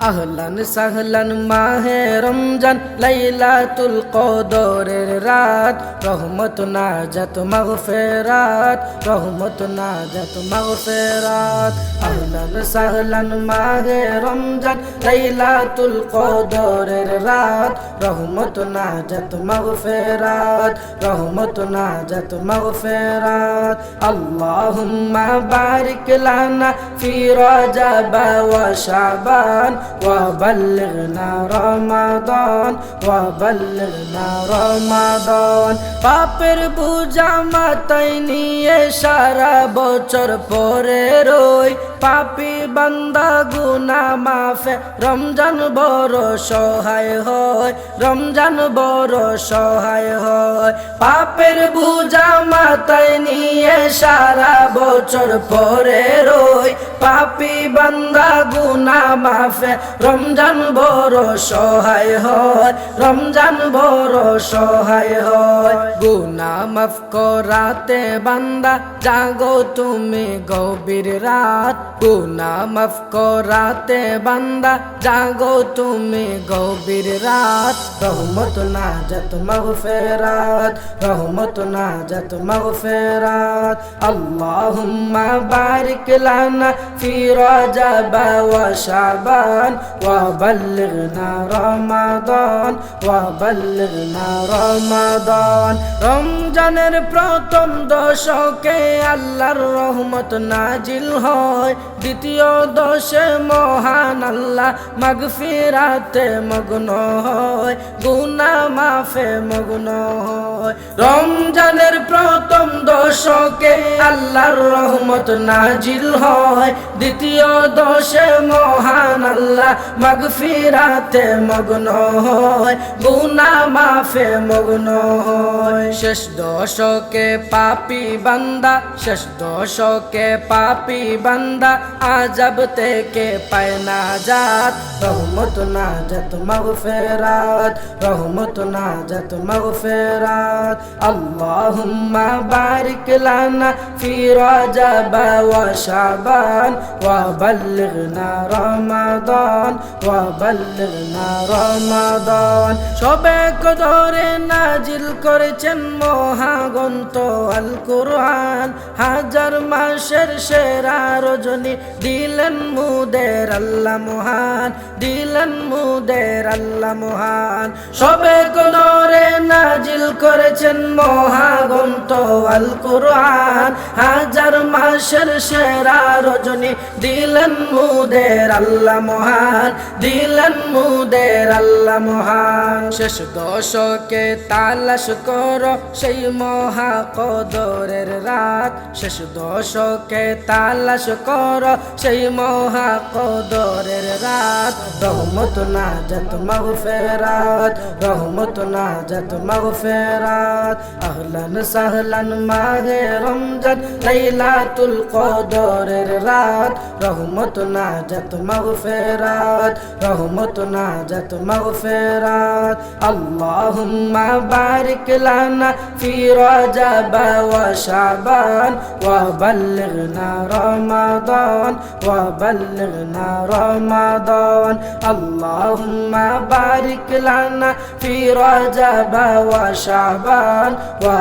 আহলান সাহলান মাহে রমজান, লাইলাতুল কদরের রাত। রহমত নাজাত, মাগফিরাত। রহমত নাজাত, মাগফিরাত। আহলান সাহলান মাহে রমজান, লাইলাতুল কদরের রাত। রহমত নাজাত, মাগফিরাত। রহমত নাজাত, মাগফিরাত। আল্লাহুম্মা বারিক লানা ফি রজব ওয়া শাবান। وبلغنا رمضان وبلغنا رمضان পাপের বুঝা মাথায় নিয়ে সারা বছর পরে রই পাপি বান্দা গুনা মাফে রমজান বড় সহায় হয় রমজান বড় সহায় হয় পাপের বুঝা মাথায় নিয়ে সারা বছর পরে রই পাপি বান্দা গুনা মাফে রমজান বড় সহায় হয়, রমজান বড় সহায় হয়। গুনা মাফ করাতে বান্দা, জাগো তুমি গভীর রাত। গুনা মাফ করাতে বান্দা, জাগো তুমি গভীর রাত। রহমত না যত মগফেরাত, রহমত না যত মগফেরাত। আল্লাহুম্মা বারিক লানা ফি রজব ওয়া শাবান। বাল্লিগনা রমাদান ওয়া বাল্লিগনা রমাদান। রমজানের প্রথম দশকে আল্লাহর রহমত নাজিল হয়। দ্বিতীয় দশে মহান আল্লাহ মাগফিরাতে মগ্ন হয়। গুনা মাফে মগ্ন হয়। রমজানের প্রথম দশকে আল্লাহর রহমত নাজিল হয়। দ্বিতীয় দশে মহান আল্লাহ মাগফিরাতে মগ্ন হয়, গুনা মাফে মগ্ন হয়। শেষ দশকে পাপি বান্দা, শেষ দশকে পাপি বান্দা, আজব থেকে পায় না জাত। রহমত না যত মগফেরাত, রহমত না যত মগফেরাত। আল্লাহুম্মা বারিক লানা ফি রজব ওয়া শাবান ওয়া বাল্লিগনা রমাদান। ওয়া বাল্লিগনা রমাদান। সবে কদরে নাজিল করেছেন মহাগন্ত আল কুরআন হাজার মাসের সেরা রজনী দিলেন মুদের আল্লাহ মহান, দিলেন মুদের আল্লাহ মহান। সবে কদরে নাজিল করেছেন মহাগন্ত আল কুরআন হাজার মাসের সেরা রজনী দিলেন মুদের আল্লাহ মহান। দিলেন মুদের আল্লাহ মহান। শেষ দশকে তালাশ কর সেই মহা রাত। শেষ দশকে তালাশ কর সেই মহা রাত। রহমত না যত মগফেরাত, রহমত না যত মগফেরাত। আহলান সাহলান মাহে রমজান, লাইলাতুল কদরের রাত। রহমত না যত মগফেরাত, রহমত না যত মগফেরাত। আল্লাহুম্মা বারিক লানা ফি রজব ওয়া শাবান ওয়া বাল্লিগনা রমাদান ওয়া বাল্লিগনা রমাদান আল্লাহুম্মা বারিক লানা ফি রজব ওয়া শাবান ওয়া